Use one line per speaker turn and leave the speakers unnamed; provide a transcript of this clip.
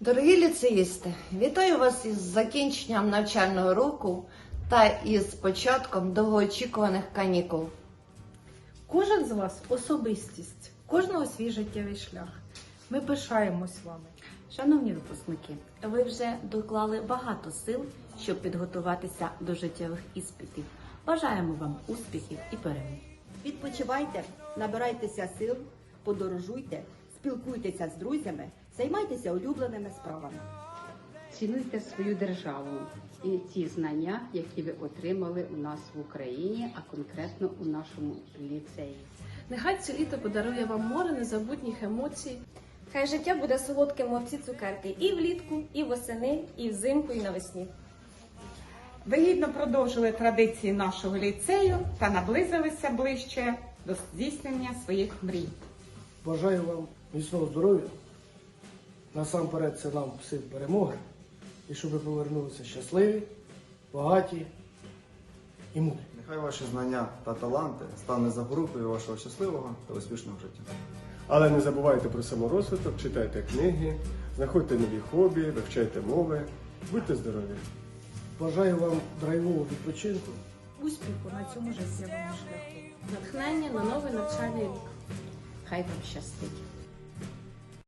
Дорогі ліцеїсти, вітаю вас із закінченням навчального року та із початком довгоочікуваних канікул.
Кожен з вас особистість, кожного свій життєвий шлях. Ми пишаємось вами.
Шановні випускники, ви вже доклали багато сил, щоб підготуватися до життєвих іспитів. Бажаємо вам успіхів і перемог.
Відпочивайте, набирайтеся сил, подорожуйте, спілкуйтеся з друзями, займайтеся улюбленими справами.
Цінуйте свою державу і ті знання, які ви отримали у нас в Україні, а конкретно у нашому ліцеї.
Нехай це літо подарує вам море незабутніх емоцій.
Хай життя буде солодким, мов ці цукерки, і влітку, і восени, і взимку, і навесні.
Ви гідно продовжили традиції нашого ліцею та наблизилися ближче до здійснення своїх мрій.
Бажаю вам міцного здоров'я. Насамперед це нам всім перемоги. І щоб ви повернулися щасливі, багаті і мудрі.
Нехай ваші знання та таланти стане запорукою вашого щасливого та успішного життя.
Але не забувайте про саморозвиток, читайте книги, знаходьте нові хобі, вивчайте мови, будьте здорові!
Бажаю вам драйвового відпочинку.
Успіху на цьому життєвому шляху.
Натхнення на новий навчальний рік.
Хай вам щастить!